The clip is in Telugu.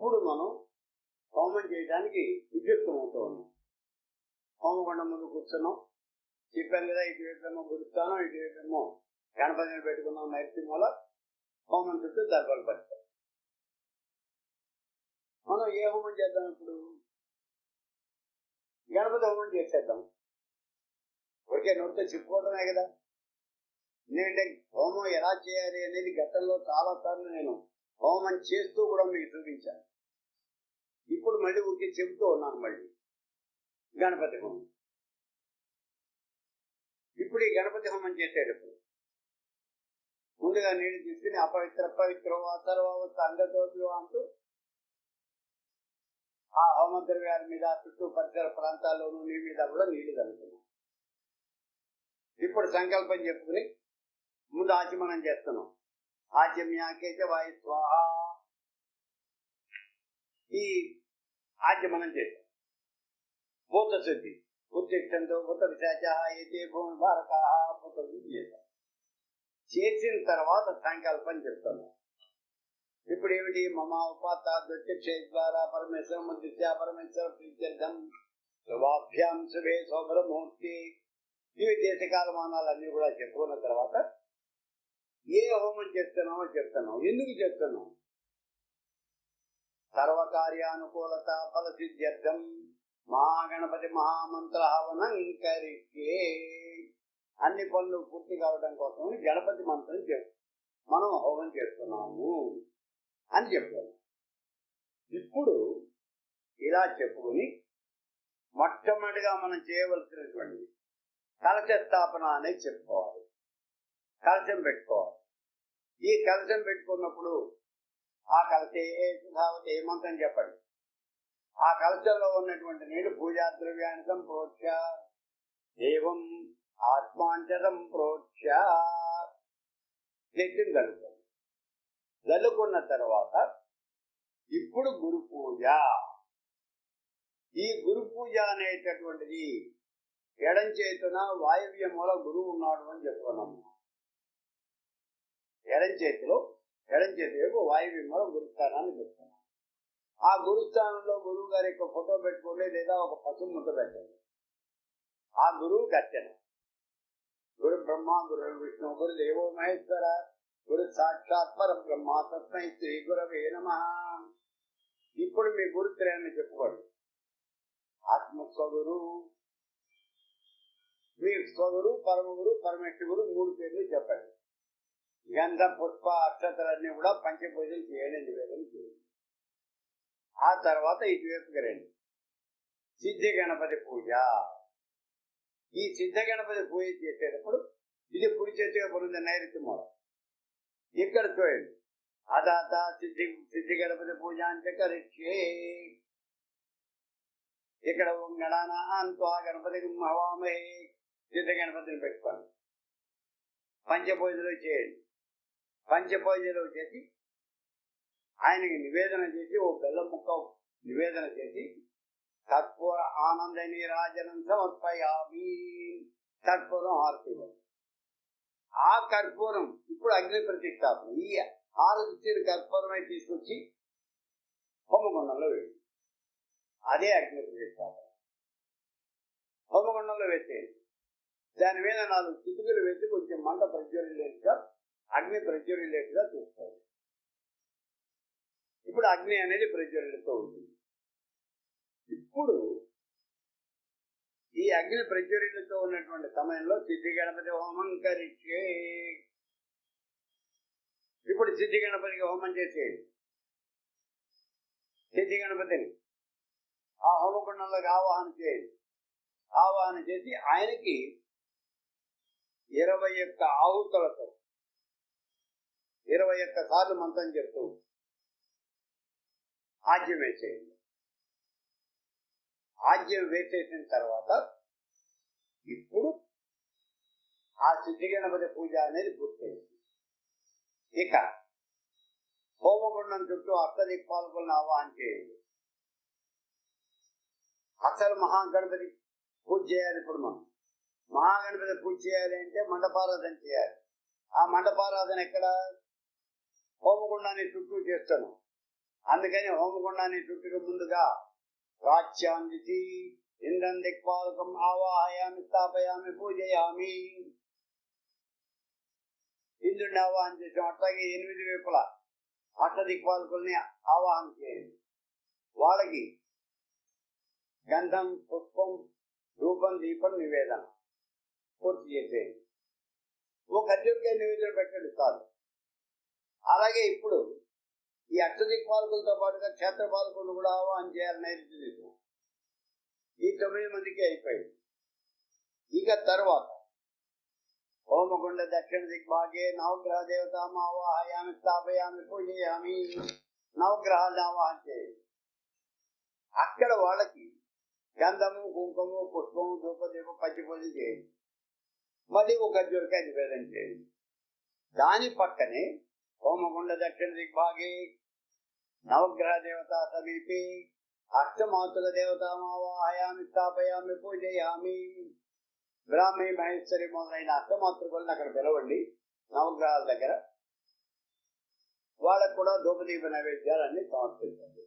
ఇప్పుడు మనం హోమం చేయడానికి విద్యుక్తమవుతూ ఉన్నాం. హోమకొండ ముందు కూర్చున్నాం. చెప్పాను కదా ఇటువైపేమో గురుస్థానం ఇటువైపేమో గణపతిని పెట్టుకున్నాం నైరుతిమూల హోమం చుట్టూ దర్భలు పడతాం మనం ఏ హోమం చేద్దాం ఇప్పుడు? గణపతి హోమం చేసేద్దాం. ఒకే నోటితో చెప్పుకోవడమే కదా. ఎందుకంటే హోమం ఎలా చేయాలి అనేది గతంలో చాలా సార్లు నేను హోమం చేస్తూ కూడా మీకు చూపించాను. ఇప్పుడు మళ్ళీ ఊరికి చెబుతూ ఉన్నాను మళ్ళీ. గణపతి హోమం. ఇప్పుడు ఈ గణపతి హోమం చేసేటప్పుడు ముందుగా నీళ్ళు తీసుకుని అపవిత్ర పవిత్ర సర్వవస్థ అంగతోపి అంటూ ఆ హోమ గారి మీద చుట్టూ పరిసర ప్రాంతాల్లోనూ నీ మీద కూడా నీళ్ళు కలుగుతున్నాం ఇప్పుడు సంకల్పం చెప్పుకుని ముందు ఆచమనం చేస్తున్నాం. ఆచమ్యాకేచ వాయు స్వాహ. ఈ ఆద్యమనం చేశాం. భూత శుద్ధి ఉత్తిష్టంతో భూత విశాచ అయితే భూమి భారత భూత శుద్ధి చేశాం. చేసిన తర్వాత సంకల్పం చెప్తున్నాం ఇప్పుడు ఏమిటి? మమ ఉపాత ప్రత్యక్ష ద్వారా పరమేశ్వరం ఉద్దిశ్య పరమేశ్వర ప్రీత్యర్థం శుభాభ్యాం శుభే శోభరమూర్తి ఇవి దేశకాలమానాలన్నీ కూడా చెప్పుకున్న తర్వాత ఏ హోమం చేస్తున్నామో చెప్తున్నాం. ఎందుకు చెప్తున్నాం? సర్వకార్యానుకూలత ఫలసిద్ధ్యర్థం. మా మహాగణపతి మహామంత్ర హవనం కరికే అన్ని పనులు పూర్తి కావడం కోసం గణపతి మంత్రం చెప్తాం మనం హోమం చేస్తున్నాము అని చెప్పాను ఇప్పుడు ఇలా చెప్పుకుని మొట్టమొదటిగా మనం చేయవలసినటువంటి కలశ స్థాపన అనేది చెప్పుకోవాలి. కలశం పెట్టుకోవాలి. ఈ కలశం పెట్టుకున్నప్పుడు ఆ కలశే సుధావతి ఏమంతం చెప్పండి. ఆ కలశంలో ఉన్నటువంటి నీళ్ళు పూజా ద్రవ్యాన్ని సంప్రోక్ష. దేవం ఆత్మాంచరం ప్రోక్ష. నెత్తిని కలుగుతుంది చల్లుకున్న తర్వాత ఇప్పుడు గురు పూజ. ఈ గురు పూజ అనేటటువంటిది ఎడం చేతున వాయువ్య మూల గురువు ఉన్నాడు అని చెప్పుకున్నాము ఎడం చేతిలో ఎడం చేతి వైపు గురుస్థానాన్ని చెప్తున్నాం ఆ గురుస్థానంలో గురువు గారి యొక్క ఫోటో పెట్టుకోండి లేదా ఒక పసుపు ముద్ద పెట్టండి. ఆ గురువు కట్టెన గురు బ్రహ్మ గురు విష్ణు గురు దేవో మహేశ్వర గురు సాక్షాత్ పర బ్రహ్మ తస్మై శ్రీ గురవే నమ. ఇప్పుడు మీ గురుత్రయాన్ని చెప్పుకోండి. ఆత్మ స్వగురు. మీ స్వగురు పరమ పరమగురు పరమేశ్వరుడు మూడు పేర్లు చెప్పండి. గంధ పుష్ప అక్షతలన్నీ కూడా పంచపూజలు చేయండి నివేదన చేయండి ఆ తర్వాత ఇటువైపుకి రండి. సిద్ధ గణపతి పూజ. ఈ సిద్ధ గణపతి పూజ చేసేటప్పుడు ఇది కుడి చేతి వైపు ఉంది నైరుతి మూల. ఇక్కడ చూడండి. అదాత సిద్ధి సిద్ధి గణపతి పూజ అంటే కరిక్షే ఇక్కడ ఓం గణాన అంత్వా గణపతికి హవామహే సిద్ధ గణపతిని పెట్టుకోండి. పంచపూజలు చేయండి. పంచపూజలు చేసి ఆయనకి నివేదన చేసి ఓ బెల్లం ముక్క నివేదన చేసి తత్పూర ఆనంద నీరాజనం సమర్పయామి. కర్పూరం హారతి ఆ కర్పూరం ఇప్పుడు అగ్ని ప్రతిష్టాపన. ఈ హారతి కర్పూరమే తీసుకొచ్చి హోమగుండంలో వేయండి. అదే అగ్ని ప్రతిష్టాపన. హోమగుండంలో వేసేయండి. దాని మీద నాలుగు చితుకులు వేసి కొంచెం మంట దాన్ని ప్రజ్వరిలేట్గా చూసుకోవాలి ఇప్పుడు అగ్ని అనేది ప్రజ్వరిలతో ఉంటుంది. ఇప్పుడు ఈ అగ్ని ప్రజ్వరిలతో ఉన్నటువంటి సమయంలో సిద్ధి గణపతి హోమం కరిచే. ఇప్పుడు సిద్ధి గణపతికి హోమం చేసేయండి సిద్ధి గణపతిని ఆ హోమకుండంలోకి ఆవాహన చేయండి ఆవాహన చేసి ఆయనకి ఇరవై యొక్క ఆహుతులతో ఇరవై ఒక్క సార్లు మంత్రం చెప్తూ ఆజ్యం వేసేయండి. ఆజ్యం వేసేసిన తర్వాత ఇప్పుడు ఆ సిద్ధి గణపతి పూజ అనేది పూర్తయింది. ఇక హోమగుండం చుట్టూ అష్టదిక్పాలకులను ఆవాహన చేయండి. అసలు మహాగణపతి పూజ చేయాలి ఇప్పుడు మనం. మహాగణపతి పూజ చేయాలి అంటే మండపారాధన చేయాలి. ఆ మండపారాధన ఎక్కడ? హోమగుండాన్ని చుట్టూ చేస్తాను. అందుకని హోమగుండాన్ని చుట్టుకు ముందుగా ప్రాచ్యాందితి ఇంద్రం దిక్పాలకం ఆవాహయామి స్థాపయామి పూజయామి. ఇంద్రుడిని ఆవాహన చేసాం అట్లాగే ఎనిమిది వైపుల అష్ట దిక్పాలకుల్ని ఆవాహన చేయండి వాళ్ళకి గంధం పుష్పం రూపం దీపం నివేదన పూర్తి చేసేయండి. ఒక ఖర్జూరకాయ నివేదన పెట్టండి చాలు. అలాగే ఇప్పుడు ఈ అష్టదిక్పాలకులతో పాటుగా క్షేత్రపాలకులను కూడా ఆహ్వానం చేయాలని నైరుతి ఈ తొమ్మిది మందికి అయిపోయింది. ఇక తర్వాత హోమగుండ దక్షిణ దిగ్భాగే నవగ్రహ దేవత ఆవాహయామి స్థాపయామి పూజయామి నవగ్రహాన్ని ఆవాహన చేయండి. అక్కడ వాళ్ళకి గంధము కుంకుమ పుష్పము ధూపదీపం పచ్చి పూజ చేయండి. మళ్ళీ ఒక ఖర్జూరకాయ నివేదన చేయండి. దాని పక్కనే హోమగుండ దక్షిణ దిగ్భాగే నవగ్రహ దేవత సమీపే అష్టమాతృక దేవతామావాహయామి స్థాపయామి పూజయామి. బ్రాహ్మీ మహేశ్వరి మొదలైన అష్టమాతృకులను అక్కడ పిలవండి నవగ్రహాల దగ్గర. వాళ్ళకు కూడా ధూపదీప నైవేద్యాలన్నీ సమర్పించండి.